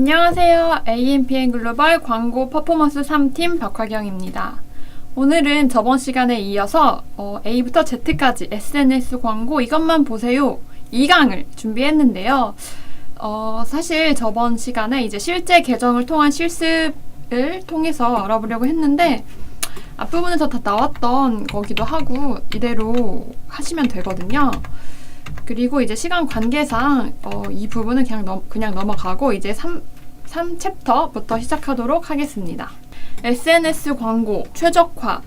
안녕하세요. AMPN 글로벌 광고 퍼포먼스 3팀 박화경입니다. 오늘은 저번 시간에 이어서 어, A부터 Z까지 SNS 광고 이것만 보세요. 2강을 준비했는데요. 어, 사실 저번 시간에 이제 실제 계정을 통한 실습을 통해서 알아보려고 했는데 앞부분에서 다 나왔던 거기도 하고 이대로 하시면 되거든요. 그리고 이제 시간 관계상 어, 이 부분은 그냥, 넘, 그냥 넘어가고 이제 3, 3챕터부터 시작하도록 하겠습니다. SNS 광고 최적화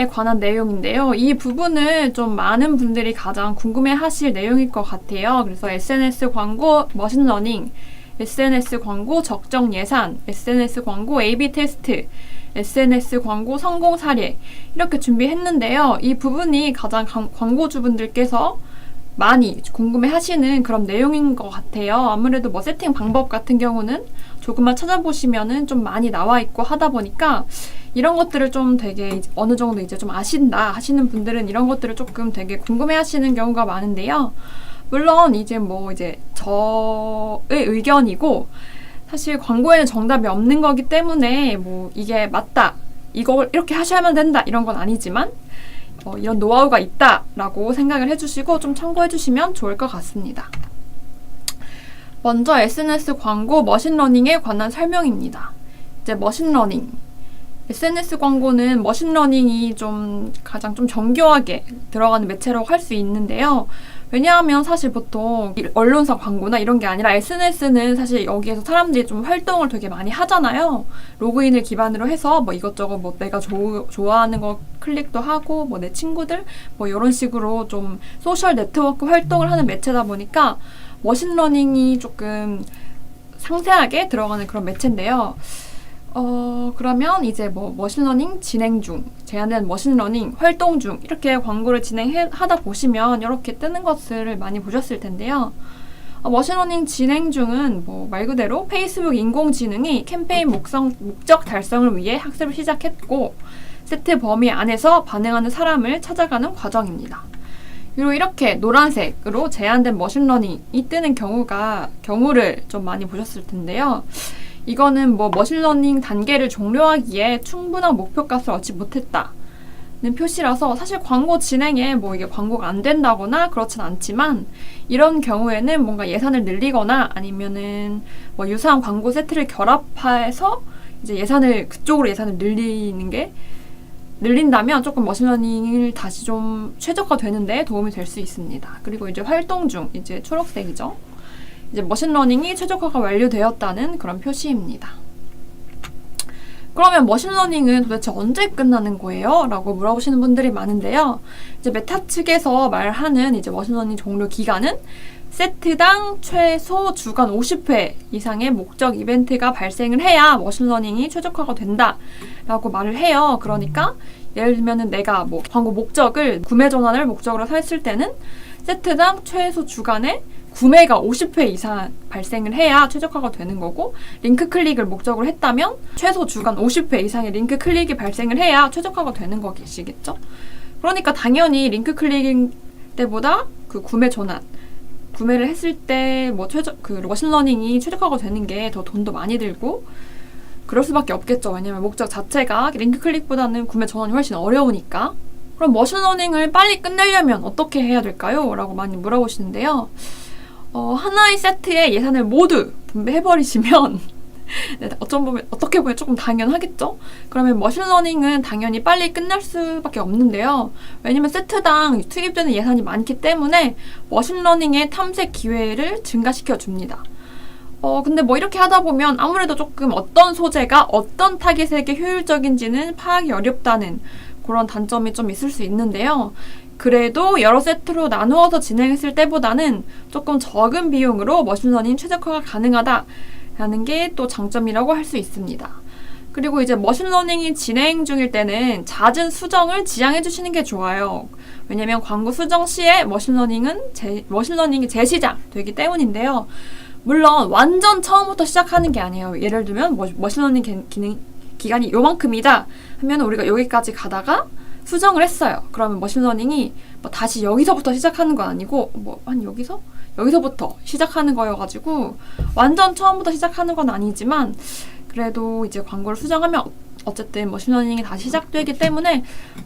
에 관한 내용인데요. 이 부분을 좀 많은 분들이 가장 궁금해 하실 내용일 것 같아요. 그래서 SNS 광고 머신러닝, SNS 광고 적정 예산, SNS 광고 A-B 테스트, SNS 광고 성공 사례 이렇게 준비했는데요. 이 부분이 가장 광고주분들께서 많이 궁금해 하시는 그런 내용인 것 같아요. 아무래도 뭐 세팅 방법 같은 경우는 조금만 찾아보시면은 좀 많이 나와 있고 하다 보니까 이런 것들을 좀 되게 어느 정도 이제 좀 아신다 하시는 분들은 이런 것들을 조금 되게 궁금해 하시는 경우가 많은데요. 물론 이제 뭐 이제 저의 의견이고 사실 광고에는 정답이 없는 거기 때문에 뭐 이게 맞다. 이걸 이렇게 하셔야만 된다. 이런 건 아니지만 어, 이런 노하우가 있다라고 생각을 해주시고 좀 참고해주시면 좋을 것 같습니다. 먼저 SNS 광고 머신러닝에 관한 설명입니다. 이제 머신러닝. SNS 광고는 머신러닝이 좀 가장 좀 정교하게 들어가는 매체라고 할 수 있는데요. 왜냐하면 사실 보통 언론사 광고나 이런 게 아니라 SNS는 사실 여기에서 사람들이 좀 활동을 되게 많이 하잖아요. 로그인을 기반으로 해서 뭐 이것저것 뭐 내가 조, 좋아하는 거 클릭도 하고 뭐 내 친구들 뭐 이런 식으로 좀 소셜 네트워크 활동을 하는 매체다 보니까 머신러닝이 조금 상세하게 들어가는 그런 매체인데요. 어, 그러면 이제 뭐 머신러닝 진행 중, 제한된 머신러닝 활동 중 이렇게 광고를 진행하다 보시면 이렇게 뜨는 것을 많이 보셨을 텐데요. 어, 머신러닝 진행 중은 뭐 말 그대로 페이스북 인공지능이 캠페인 목성, 목적 달성을 위해 학습을 시작했고 세트 범위 안에서 반응하는 사람을 찾아가는 과정입니다. 그리고 이렇게 노란색으로 제한된 머신러닝이 뜨는 경우가 경우를 좀 많이 보셨을 텐데요. 이거는 뭐 머신러닝 단계를 종료하기에 충분한 목표값을 얻지 못했다. 는 표시라서 사실 광고 진행에 뭐 이게 광고가 안 된다거나 그렇진 않지만 이런 경우에는 뭔가 예산을 늘리거나 아니면은 뭐 유사한 광고 세트를 결합해서 이제 예산을 그쪽으로 예산을 늘리는 게 늘린다면 조금 머신러닝을 다시 좀 최적화 되는데 도움이 될 수 있습니다. 그리고 이제 활동 중 이제 초록색이죠. 이제 머신러닝이 최적화가 완료되었다는 그런 표시입니다. 그러면 머신러닝은 도대체 언제 끝나는 거예요? 라고 물어보시는 분들이 많은데요. 이제 메타 측에서 말하는 이제 머신러닝 종료 기간은 세트당 최소 주간 50회 이상의 목적 이벤트가 발생을 해야 머신러닝이 최적화가 된다 라고 말을 해요. 그러니까 예를 들면 내가 뭐 광고 목적을 구매 전환을 목적으로 했을 때는 세트당 최소 주간에 구매가 50회 이상 발생을 해야 최적화가 되는 거고 링크 클릭을 목적으로 했다면 최소 주간 50회 이상의 링크 클릭이 발생을 해야 최적화가 되는 거시겠죠? 그러니까 당연히 링크 클릭 때보다 그 구매 전환 구매를 했을 때 뭐 최적 그 머신러닝이 최적화가 되는 게 더 돈도 많이 들고 그럴 수밖에 없겠죠. 왜냐면 목적 자체가 링크 클릭보다는 구매 전환이 훨씬 어려우니까. 그럼 머신러닝을 빨리 끝내려면 어떻게 해야 될까요? 라고 많이 물어보시는데요. 어, 하나의 세트에 예산을 모두 분배해버리시면 네, 어쩜 보면 어떻게 보면 조금 당연하겠죠. 그러면 머신러닝은 당연히 빨리 끝날 수밖에 없는데요. 왜냐면 세트당 투입되는 예산이 많기 때문에 머신러닝의 탐색 기회를 증가시켜 줍니다. 어, 근데 뭐 이렇게 하다 보면 아무래도 조금 어떤 소재가 어떤 타깃에게 효율적인지는 파악이 어렵다는 그런 단점이 좀 있을 수 있는데요. 그래도 여러 세트로 나누어서 진행했을 때보다는 조금 적은 비용으로 머신러닝 최적화가 가능하다라는 게 또 장점이라고 할 수 있습니다. 그리고 이제 머신러닝이 진행 중일 때는 잦은 수정을 지양해 주시는 게 좋아요. 왜냐면 광고 수정 시에 머신러닝은 제, 머신러닝이 재시작 되기 때문인데요. 물론 완전 처음부터 시작하는 게 아니에요. 예를 들면 머신러닝 기능 기간이 요만큼이다 하면 우리가 여기까지 가다가 수정을 했어요. 그러면 머신러닝이 뭐 다시 여기서부터 시작하는 건 아니고 뭐 한 여기서 여기서부터 시작하는 거여가지고 완전 처음부터 시작하는 건 아니지만 그래도 이제 광고를 수정하면 어쨌든 머신러닝이 다시 시작되기 때문에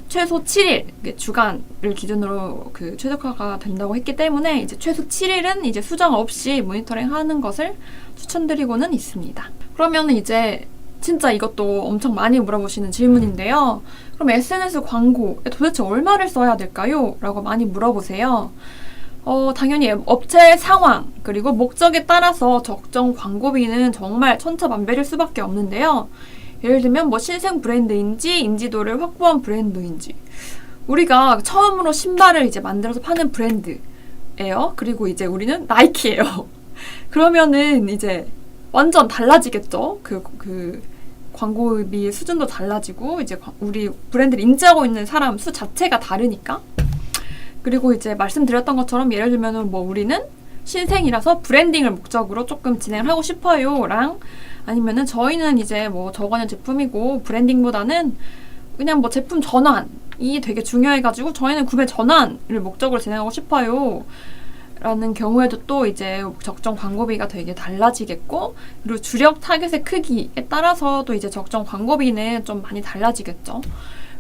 최소 7일 이게 주간을 기준으로 그 최적화가 된다고 했기 때문에 이제 최소 7일은 이제 수정 없이 모니터링하는 것을 추천드리고는 있습니다. 그러면 이제 진짜 이것도 엄청 많이 물어보시는 질문인데요. 그럼 SNS 광고에 도대체 얼마를 써야 될까요? 라고 많이 물어보세요. 어, 당연히 업체 상황, 그리고 목적에 따라서 적정 광고비는 정말 천차만별일 수밖에 없는데요. 예를 들면 뭐 신생 브랜드인지 인지도를 확보한 브랜드인지 우리가 처음으로 신발을 이제 만들어서 파는 브랜드예요. 그리고 이제 우리는 나이키예요. 그러면은 이제 완전 달라지겠죠. 그, 그, 광고비 수준도 달라지고, 이제 과- 우리 브랜드를 인지하고 있는 사람 수 자체가 다르니까. 그리고 이제 말씀드렸던 것처럼 예를 들면은 뭐 우리는 신생이라서 브랜딩을 목적으로 조금 진행을 하고 싶어요랑 아니면은 저희는 이제 뭐 저거는 제품이고 브랜딩보다는 그냥 뭐 제품 전환이 되게 중요해가지고 저희는 구매 전환을 목적으로 진행하고 싶어요. 라는 경우에도 또 이제 적정 광고비가 되게 달라지겠고 그리고 주력 타겟의 크기에 따라서도 이제 적정 광고비는 좀 많이 달라지겠죠.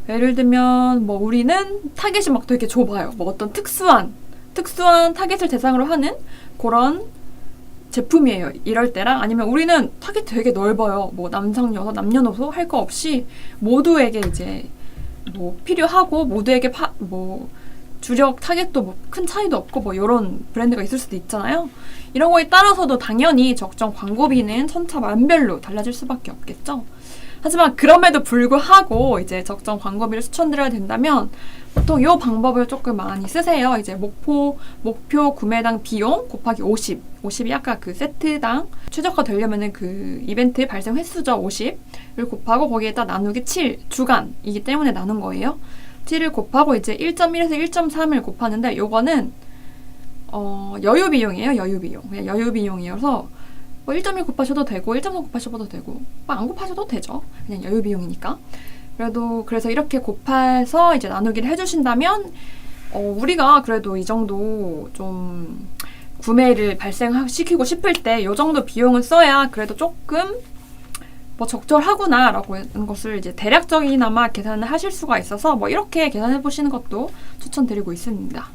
예를 들면 뭐 우리는 타겟이 막 되게 좁아요. 뭐 어떤 특수한 특수한 타겟을 대상으로 하는 그런 제품이에요. 이럴 때랑 아니면 우리는 타겟 되게 넓어요. 뭐 남성, 여성, 남녀노소 할 거 없이 모두에게 이제 뭐 필요하고 모두에게 파, 뭐 주력 타겟도 뭐 큰 차이도 없고 뭐 이런 브랜드가 있을 수도 있잖아요. 이런 거에 따라서도 당연히 적정 광고비는 천차만별로 달라질 수밖에 없겠죠. 하지만 그럼에도 불구하고 이제 적정 광고비를 추천드려야 된다면 보통 이 방법을 조금 많이 쓰세요. 이제 목표 목표 구매당 비용 곱하기 50. 50이 아까 그 세트당 최저가 되려면은 그 이벤트 발생 횟수죠. 50을 곱하고 거기에다 나누기 7 주간이기 때문에 나눈 거예요. 7을 곱하고 이제 1.1에서 1.3을 곱하는데 요거는 어, 여유 비용이에요. 여유 비용. 그냥 여유 비용이어서 뭐 1.1 곱하셔도 되고 1.3 곱하셔도 되고 뭐 안 곱하셔도 되죠. 그냥 여유 비용이니까. 그래도 그래서 이렇게 곱해서 이제 나누기를 해주신다면 어, 우리가 그래도 이 정도 좀 구매를 발생시키고 싶을 때 이 정도 비용을 써야 그래도 조금 뭐 적절하구나라고 하는 것을 이제 대략적이나마 계산을 하실 수가 있어서 뭐 이렇게 계산해 보시는 것도 추천드리고 있습니다.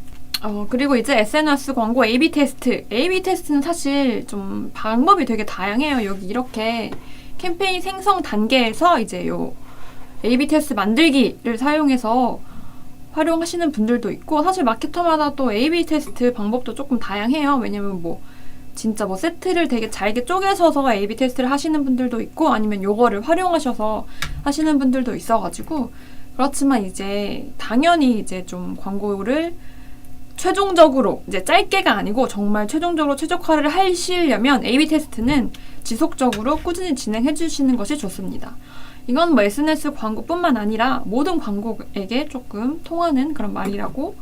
어, 그리고 이제 SNS 광고 A-B 테스트. A-B 테스트는 사실 좀 방법이 되게 다양해요. 여기 이렇게 캠페인 생성 단계에서 이제 요 A-B 테스트 만들기를 사용해서 활용하시는 분들도 있고 사실 마케터마다 또 A-B 테스트 방법도 조금 다양해요. 왜냐면 뭐 진짜 뭐 세트를 되게 잘게 쪼개서서 A/B 테스트를 하시는 분들도 있고 아니면 요거를 활용하셔서 하시는 분들도 있어가지고 그렇지만 이제 당연히 이제 좀 광고를 최종적으로 이제 짧게가 아니고 정말 최종적으로 최적화를 하시려면 A/B 테스트는 지속적으로 꾸준히 진행해 주시는 것이 좋습니다. 이건 뭐 SNS 광고뿐만 아니라 모든 광고에게 조금 통하는 그런 말이라고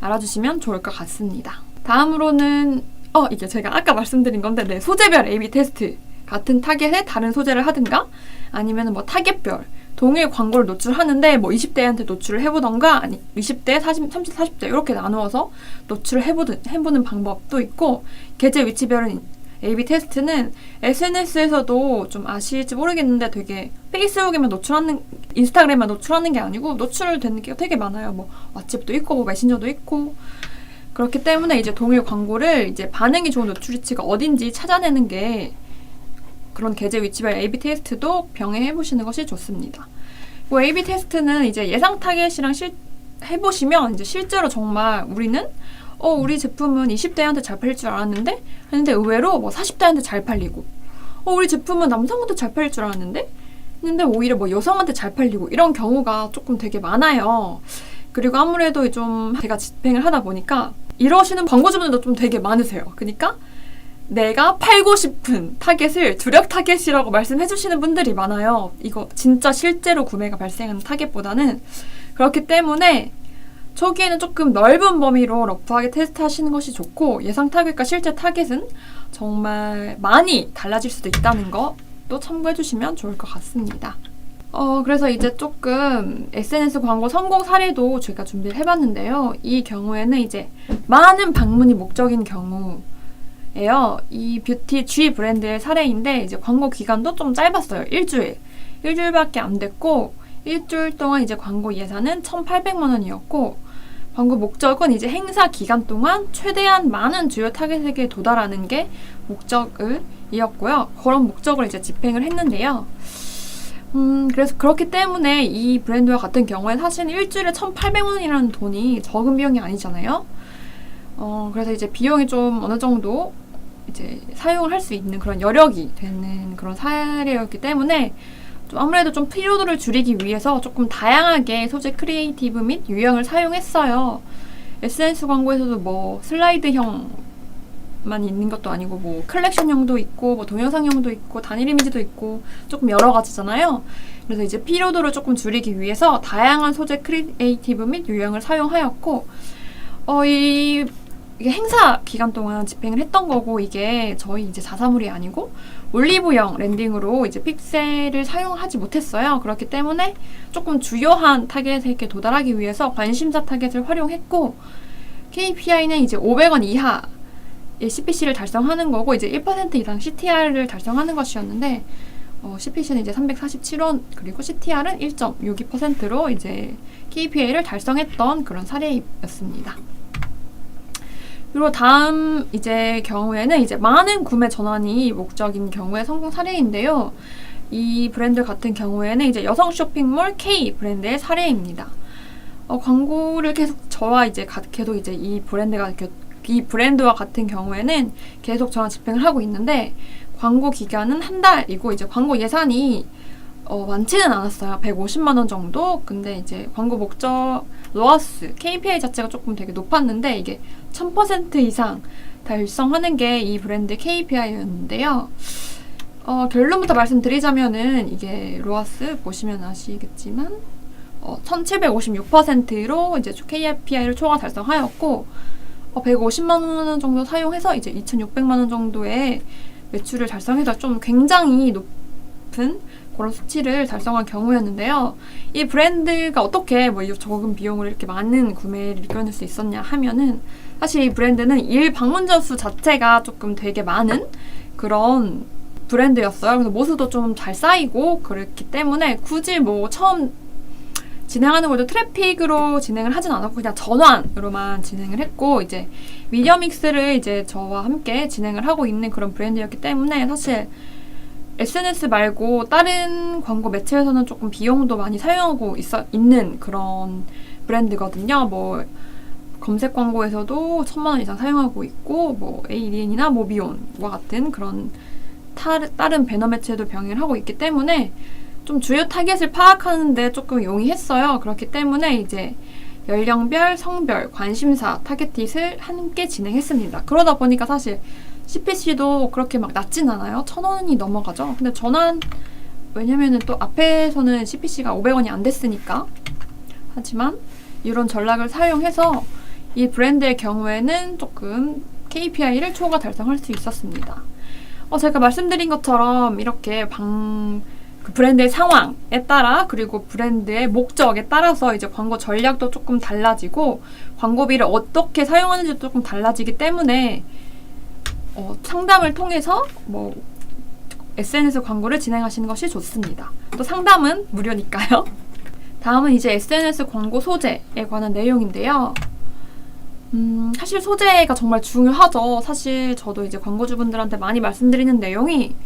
알아주시면 좋을 것 같습니다. 다음으로는 어 이게 제가 아까 말씀드린 건데 네 소재별 A/B 테스트 같은 타겟에 다른 소재를 하든가 아니면 뭐 타겟별 동일 광고를 노출하는데 뭐 20대한테 노출을 해보던가 아니 20대, 40, 30, 40대 이렇게 나누어서 노출을 해보든, 해보는 방법도 있고 계제 위치별은 A/B 테스트는 SNS에서도 좀 아실지 모르겠는데 되게 페이스북에만 노출하는 인스타그램만 노출하는 게 아니고 노출되는 게 되게 많아요. 뭐 왓츠앱도 있고 뭐 메신저도 있고 그렇기 때문에 이제 동일 광고를 이제 반응이 좋은 노출 위치가 어딘지 찾아내는 게 그런 계제 위치별 A/B 테스트도 병행해 보시는 것이 좋습니다. 뭐 A/B 테스트는 이제 예상 타겟이랑 실, 해보시면 이제 실제로 정말 우리는 어 우리 제품은 20대한테 잘 팔릴 줄 알았는데 했는데 의외로 뭐 40대한테 잘 팔리고 어 우리 제품은 남성한테 잘 팔릴 줄 알았는데 했는데 오히려 뭐 여성한테 잘 팔리고 이런 경우가 조금 되게 많아요. 그리고 아무래도 좀 제가 집행을 하다 보니까 이러시는 광고주분들도 좀 되게 많으세요. 그러니까 내가 팔고 싶은 타겟을 주력 타겟이라고 말씀해 주시는 분들이 많아요. 이거 진짜 실제로 구매가 발생하는 타겟보다는 그렇기 때문에 초기에는 조금 넓은 범위로 러프하게 테스트하시는 것이 좋고 예상 타겟과 실제 타겟은 정말 많이 달라질 수도 있다는 것도 참고해 주시면 좋을 것 같습니다. 어, 그래서 이제 조금 SNS 광고 성공 사례도 제가 준비를 해봤는데요. 이 경우에는 이제 많은 방문이 목적인 경우예요. 이 뷰티 G 브랜드의 사례인데 이제 광고 기간도 좀 짧았어요. 일주일. 일주일밖에 안 됐고 일주일 동안 이제 광고 예산은 1,800만 원이었고 광고 목적은 이제 행사 기간 동안 최대한 많은 주요 타겟에게 도달하는 게 목적을 이었고요. 그런 목적을 이제 집행을 했는데요. 음, 그래서 그렇기 때문에 이 브랜드와 같은 경우에 사실 일주일에 1,800만 원이라는 돈이 적은 비용이 아니잖아요. 어, 그래서 이제 비용이 좀 어느 정도 이제 사용을 할 수 있는 그런 여력이 되는 그런 사례였기 때문에 좀 아무래도 좀 피로도를 줄이기 위해서 조금 다양하게 소재 크리에이티브 및 유형을 사용했어요. SNS 광고에서도 뭐 슬라이드형 만 있는 것도 아니고 뭐 컬렉션형도 있고 뭐 동영상형도 있고 단일 이미지도 있고 조금 여러 가지잖아요. 그래서 이제 피로도를 조금 줄이기 위해서 다양한 소재 크리에이티브 및 유형을 사용하였고 어, 이 이게 행사 기간 동안 집행을 했던 거고 이게 저희 이제 자사물이 아니고 올리브영 랜딩으로 이제 픽셀을 사용하지 못했어요. 그렇기 때문에 조금 주요한 타겟에게 도달하기 위해서 관심사 타겟을 활용했고 KPI는 이제 500원 이하의 CPC를 달성하는 거고 이제 1% 이상 CTR을 달성하는 것이었는데 어, CPC는 이제 347원 그리고 CTR은 1.62%로 이제 KPI를 달성했던 그런 사례였습니다. 그리고 다음 이제 경우에는 이제 많은 구매 전환이 목적인 경우의 성공 사례인데요. 이 브랜드 같은 경우에는 이제 여성 쇼핑몰 K 브랜드의 사례입니다. 어, 광고를 계속 저와 이제 가, 계속 이제 이 브랜드가 이 브랜드와 같은 경우에는 계속 저랑 집행을 하고 있는데 광고 기간은 한 달이고 이제 광고 예산이 어, 많지는 않았어요. 150만 원 정도. 근데 이제 광고 목적 로아스 KPI 자체가 조금 되게 높았는데 이게 1000% 이상 달성하는 게 이 브랜드 KPI였는데요. 어, 결론부터 말씀드리자면은 이게 로아스 보시면 아시겠지만 어, 1756%로 이제 KPI를 초과 달성하였고 어, 150만 원 정도 사용해서 이제 2,600만 원 정도의 매출을 달성해서 좀 굉장히 높은 그런 수치를 달성한 경우였는데요. 이 브랜드가 어떻게 뭐 적은 비용을 이렇게 많은 구매를 이끌어낼 수 있었냐 하면은 사실 이 브랜드는 일 방문자 수 자체가 조금 되게 많은 그런 브랜드였어요. 그래서 모수도 좀 잘 쌓이고 그랬기 때문에 굳이 뭐 처음 진행하는 것도 트래픽으로 진행을 하진 않았고 그냥 전환으로만 진행을 했고 이제 미디어 믹스를 이제 저와 함께 진행을 하고 있는 그런 브랜드였기 때문에 사실 SNS 말고 다른 광고 매체에서는 조금 비용도 많이 사용하고 있어, 있는 그런 브랜드거든요. 뭐 검색 광고에서도 천만 원 이상 사용하고 있고 뭐 ADN이나 모비온과 같은 그런 타, 다른 배너 매체도 병행을 하고 있기 때문에 좀 주요 타겟을 파악하는데 조금 용이했어요. 그렇기 때문에 이제 연령별, 성별, 관심사 타겟릿을 함께 진행했습니다. 그러다 보니까 사실 CPC도 그렇게 막 낮진 않아요. 천 원이 넘어가죠. 근데 전환 왜냐면은 또 앞에서는 CPC가 500원이 안 됐으니까. 하지만 이런 전략을 사용해서 이 브랜드의 경우에는 조금 KPI를 초과 달성할 수 있었습니다. 어, 제가 말씀드린 것처럼 이렇게 방, 그 브랜드의 상황에 따라 그리고 브랜드의 목적에 따라서 이제 광고 전략도 조금 달라지고 광고비를 어떻게 사용하는지 조금 달라지기 때문에 어, 상담을 통해서 뭐 SNS 광고를 진행하시는 것이 좋습니다. 또 상담은 무료니까요. 다음은 이제 SNS 광고 소재에 관한 내용인데요. 음, 사실 소재가 정말 중요하죠. 사실 저도 이제 광고주분들한테 많이 말씀드리는 내용이 어,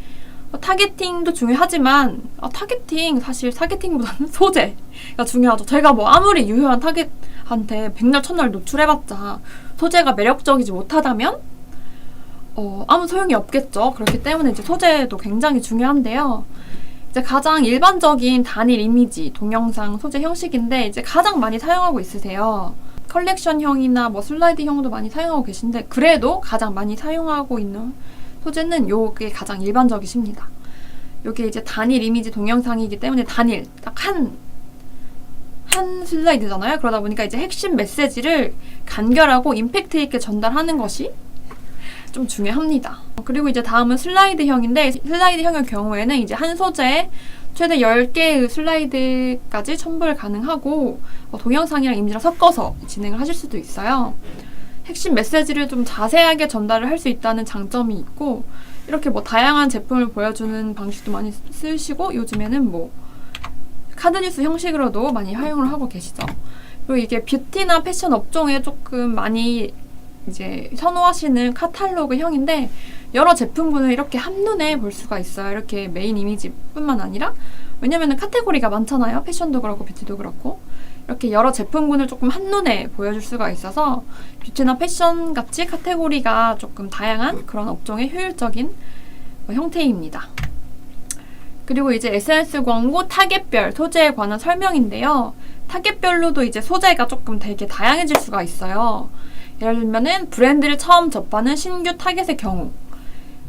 타겟팅도 중요하지만 어, 타겟팅 사실 타겟팅보다는 소재가 중요하죠. 제가 뭐 아무리 유효한 타겟한테 백날 첫날 노출해봤자 소재가 매력적이지 못하다면 어, 아무 소용이 없겠죠. 그렇기 때문에 이제 소재도 굉장히 중요한데요. 이제 가장 일반적인 단일 이미지, 동영상, 소재 형식인데 이제 가장 많이 사용하고 있으세요. 컬렉션형이나 뭐 슬라이드형도 많이 사용하고 계신데 그래도 가장 많이 사용하고 있는 소재는 요게 가장 일반적이십니다. 요게 이제 단일 이미지 동영상이기 때문에 단일 딱한한 슬라이드잖아요. 그러다 보니까 이제 핵심 메시지를 간결하고 임팩트 있게 전달하는 것이 좀 중요합니다. 그리고 이제 다음은 슬라이드형인데 슬라이드형의 경우에는 이제 한 소재에 최대 10개의 슬라이드까지 첨부를 가능하고 뭐 동영상이랑 이미지랑 섞어서 진행을 하실 수도 있어요. 핵심 메시지를 좀 자세하게 전달을 할 수 있다는 장점이 있고 이렇게 뭐 다양한 제품을 보여주는 방식도 많이 쓰시고 요즘에는 뭐 카드뉴스 형식으로도 많이 활용을 하고 계시죠. 그리고 이게 뷰티나 패션 업종에 조금 많이 이제 선호하시는 카탈로그 형인데 여러 제품군을 이렇게 한눈에 볼 수가 있어요. 이렇게 메인 이미지뿐만 아니라 왜냐면은 카테고리가 많잖아요. 패션도 그렇고 뷰티도 그렇고 이렇게 여러 제품군을 조금 한눈에 보여줄 수가 있어서 뷰티나 패션 같이 카테고리가 조금 다양한 그런 업종의 효율적인 어, 형태입니다. 그리고 이제 SNS 광고 타겟별 소재에 관한 설명인데요. 타겟별로도 이제 소재가 조금 되게 다양해질 수가 있어요. 예를 들면은 브랜드를 처음 접하는 신규 타겟의 경우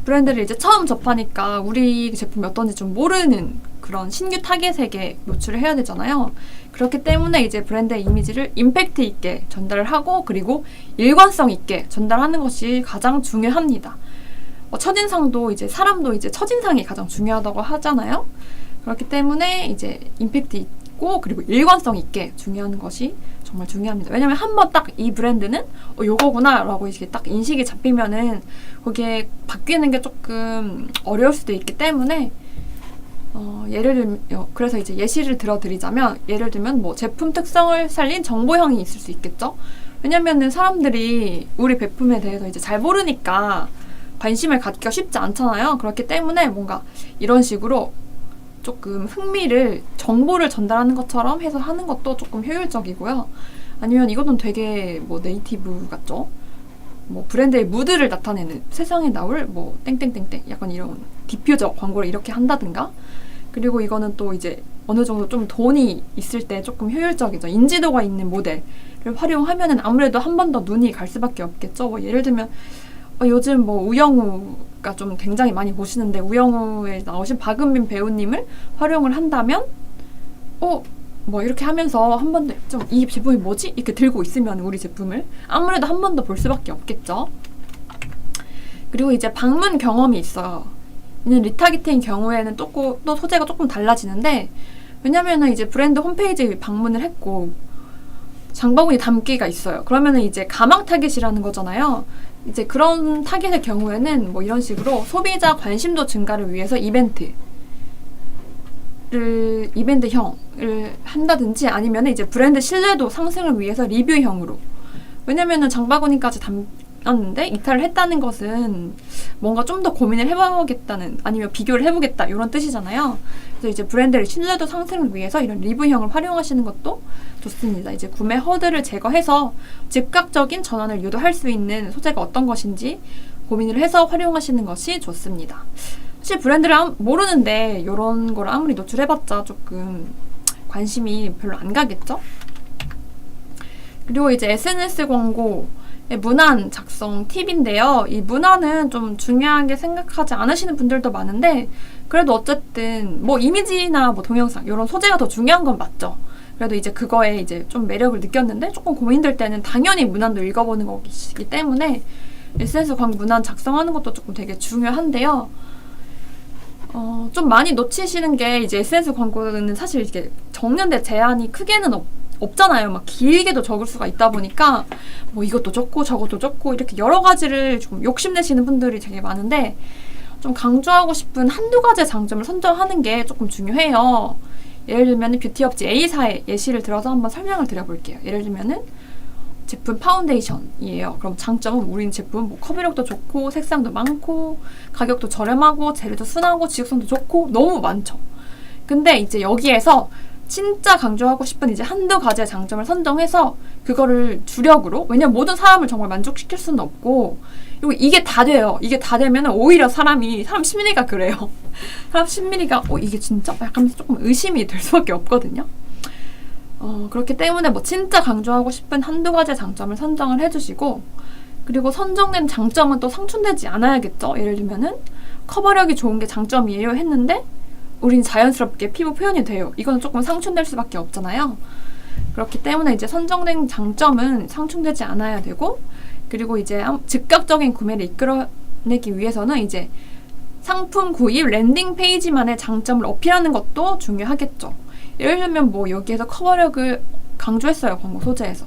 브랜드를 이제 처음 접하니까 우리 제품이 어떤지 좀 모르는 그런 신규 타겟에게 노출을 해야 되잖아요. 그렇기 때문에 이제 브랜드의 이미지를 임팩트 있게 전달을 하고 그리고 일관성 있게 전달하는 것이 가장 중요합니다. 어, 첫인상도 이제 사람도 이제 첫인상이 가장 중요하다고 하잖아요. 그렇기 때문에 이제 임팩트 있고 그리고 일관성 있게 중요한 것이 정말 중요합니다. 왜냐면 한 번 딱 이 브랜드는 어, 요거구나라고 이렇게 딱 인식이 잡히면은 그게 바뀌는 게 조금 어려울 수도 있기 때문에 어, 예를 들면 어, 그래서 이제 예시를 들어드리자면 예를 들면 뭐 제품 특성을 살린 정보형이 있을 수 있겠죠. 왜냐면은 사람들이 우리 제품에 대해서 이제 잘 모르니까 관심을 갖기가 쉽지 않잖아요. 그렇기 때문에 뭔가 이런 식으로 조금 흥미를 정보를 전달하는 것처럼 해서 하는 것도 조금 효율적이고요. 아니면 이거는 되게 뭐 네이티브 같죠? 뭐 브랜드의 무드를 나타내는 세상에 나올 뭐 땡땡땡땡 약간 이런 디퓨저 광고를 이렇게 한다든가 그리고 이거는 또 이제 어느 정도 좀 돈이 있을 때 조금 효율적이죠. 인지도가 있는 모델을 활용하면은 아무래도 한 번 더 눈이 갈 수밖에 없겠죠. 뭐 예를 들면 어, 요즘 뭐 우영우가 좀 굉장히 많이 보시는데 우영우에 나오신 박은빈 배우님을 활용을 한다면 어 뭐 이렇게 하면서 한 번 더 좀 이 제품이 뭐지 이렇게 들고 있으면 우리 제품을 아무래도 한 번 더 볼 수밖에 없겠죠. 그리고 이제 방문 경험이 있어요. 리타기팅 경우에는 또, 고- 또 소재가 조금 달라지는데 왜냐면은 이제 브랜드 홈페이지에 방문을 했고 장바구니 담기가 있어요. 그러면은 이제 가망 타겟이라는 거잖아요. 이제 그런 타겟의 경우에는 뭐 이런 식으로 소비자 관심도 증가를 위해서 이벤트 를 이벤트형을 한다든지 아니면 이제 브랜드 신뢰도 상승을 위해서 리뷰형으로 왜냐면은 장바구니까지 담 았는데 이탈을 했다는 것은 뭔가 좀 더 고민을 해보겠다는 아니면 비교를 해보겠다 이런 뜻이잖아요. 그래서 이제 브랜드의 신뢰도 상승을 위해서 이런 리뷰형을 활용하시는 것도 좋습니다. 이제 구매 허들을 제거해서 즉각적인 전환을 유도할 수 있는 소재가 어떤 것인지 고민을 해서 활용하시는 것이 좋습니다. 사실 브랜드를 암- 모르는데 이런 걸 아무리 노출해봤자 조금 관심이 별로 안 가겠죠? 그리고 이제 SNS 광고 문안 작성 팁인데요. 이 문안은 좀 중요하게 생각하지 않으시는 분들도 많은데 그래도 어쨌든 뭐 이미지나 뭐 동영상 이런 소재가 더 중요한 건 맞죠. 그래도 이제 그거에 이제 좀 매력을 느꼈는데 조금 고민될 때는 당연히 문안도 읽어보는 것이기 때문에 SNS 광고 문안 작성하는 것도 조금 되게 중요한데요. 어, 좀 많이 놓치시는 게 이제 SNS 광고는 사실 이게 적는데 제한이 크게는 없, 없잖아요. 막 길게도 적을 수가 있다 보니까 뭐 이것도 적고 저것도 적고 이렇게 여러 가지를 좀 욕심내시는 분들이 되게 많은데 좀 강조하고 싶은 한두 가지의 장점을 선정하는 게 조금 중요해요. 예를 들면 뷰티 업체 A사의 예시를 들어서 한번 설명을 드려볼게요. 예를 들면은 제품 파운데이션이에요. 그럼 장점은 우린 제품 뭐 커버력도 좋고 색상도 많고 가격도 저렴하고 재료도 순하고 지속성도 좋고 너무 많죠. 근데 이제 여기에서 진짜 강조하고 싶은 이제 한두 가지의 장점을 선정해서 그거를 주력으로 왜냐면 모든 사람을 정말 만족시킬 수는 없고 그리고 이게 다 돼요. 이게 다 되면 오히려 사람이 사람 심리가 그래요. 사람 심리가 어 이게 진짜 약간 조금 의심이 될 수밖에 없거든요. 어, 그렇기 때문에 뭐 진짜 강조하고 싶은 한두 가지의 장점을 선정을 해주시고 그리고 선정된 장점은 또 상충되지 않아야겠죠. 예를 들면은 커버력이 좋은 게 장점이에요 했는데 우린 자연스럽게 피부 표현이 돼요. 이거는 조금 상충될 수밖에 없잖아요. 그렇기 때문에 이제 선정된 장점은 상충되지 않아야 되고 그리고 이제 암- 즉각적인 구매를 이끌어내기 위해서는 이제 상품 구입 랜딩 페이지만의 장점을 어필하는 것도 중요하겠죠. 예를 들면 뭐 여기에서 커버력을 강조했어요. 광고 소재에서.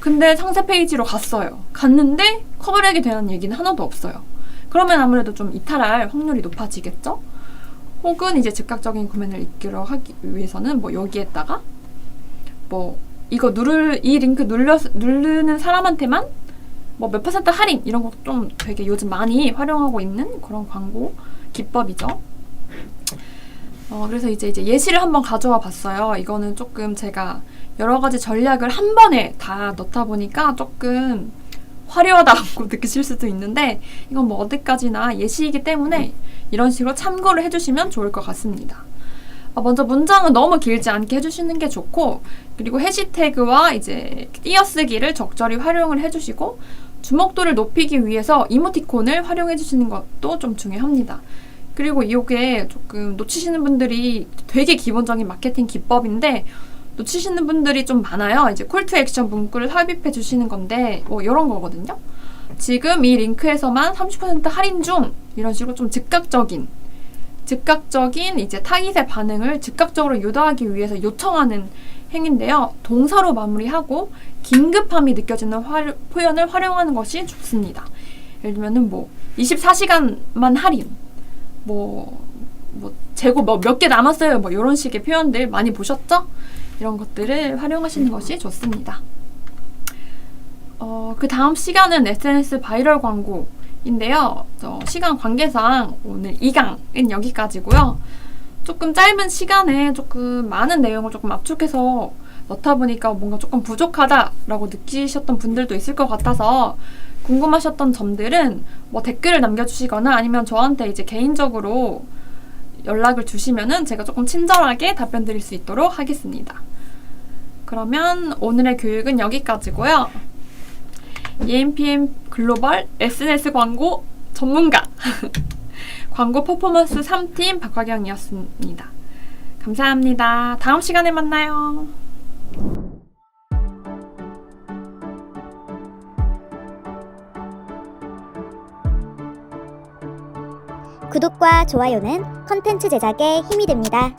근데 상세 페이지로 갔어요. 갔는데 커버력에 대한 얘기는 하나도 없어요. 그러면 아무래도 좀 이탈할 확률이 높아지겠죠? 혹은 이제 즉각적인 구매를 이끌어 하기 위해서는 뭐 여기에다가 뭐 이거 누를 이 링크 눌려 누르는 사람한테만 뭐 몇 퍼센트 할인 이런 거좀 되게 요즘 많이 활용하고 있는 그런 광고 기법이죠. 어, 그래서 이제 이제 예시를 한번 가져와 봤어요. 이거는 조금 제가 여러 가지 전략을 한 번에 다 넣다 보니까 조금 화려하다고 느끼실 수도 있는데 이건 뭐 어디까지나 예시이기 때문에 이런 식으로 참고를 해주시면 좋을 것 같습니다. 어, 먼저 문장은 너무 길지 않게 해주시는 게 좋고 그리고 해시태그와 이제 띄어쓰기를 적절히 활용을 해주시고 주목도를 높이기 위해서 이모티콘을 활용해 주시는 것도 좀 중요합니다. 그리고 이게 조금 놓치시는 분들이 되게 기본적인 마케팅 기법인데 놓치시는 분들이 좀 많아요. 이제 콜투 액션 문구를 삽입해 주시는 건데 뭐 이런 거거든요. 지금 이 링크에서만 30% 할인 중 이런 식으로 좀 즉각적인 즉각적인 이제 타깃의 반응을 즉각적으로 유도하기 위해서 요청하는 행위인데요. 동사로 마무리하고 긴급함이 느껴지는 화, 표현을 활용하는 것이 좋습니다. 예를 들면은 뭐 24시간만 할인, 뭐, 뭐 재고 뭐 몇 개 남았어요, 뭐 이런 식의 표현들 많이 보셨죠? 이런 것들을 활용하시는 것이 좋습니다. 어, 그 다음 시간은 SNS 바이럴 광고인데요. 저 시간 관계상 오늘 2강은 여기까지고요. 조금 짧은 시간에 조금 많은 내용을 조금 압축해서 넣다 보니까 뭔가 조금 부족하다라고 느끼셨던 분들도 있을 것 같아서 궁금하셨던 점들은 뭐 댓글을 남겨주시거나 아니면 저한테 이제 개인적으로 연락을 주시면은 제가 조금 친절하게 답변 드릴 수 있도록 하겠습니다. 그러면 오늘의 교육은 여기까지고요. EMPM 글로벌 SNS 광고 전문가 광고 퍼포먼스 3팀 박화경이었습니다. 감사합니다. 다음 시간에 만나요. 구독과 좋아요는 컨텐츠 제작에 힘이 됩니다.